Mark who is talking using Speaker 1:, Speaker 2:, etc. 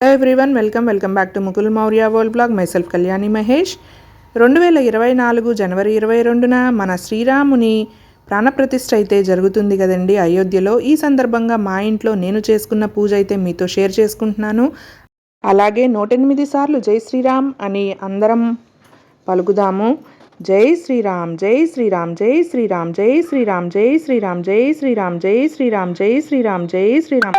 Speaker 1: Hello everyone welcome welcome back to Mukul Maurya world blog myself Kalyani Mahesh రెండు వేల ఇరవై నాలుగు జనవరి ఇరవై రెండున మన శ్రీరాముని ప్రాణప్రతిష్ఠ అయితే జరుగుతుంది కదండి. అయోధ్యలో ఈ సందర్భంగా మా ఇంట్లో నేను చేసుకున్న పూజ అయితే మీతో షేర్ చేసుకుంటున్నాను. అలాగే నూటెనిమిది సార్లు జై శ్రీరామ్ అని అందరం పలుకుదాము. జై శ్రీరామ్ జై శ్రీరామ్ జై శ్రీరామ్ జై శ్రీరామ్ జై శ్రీరామ్ జై శ్రీరామ్ జై శ్రీరామ్ జై శ్రీరామ్ జై శ్రీరామ్ జై శ్రీరామ్.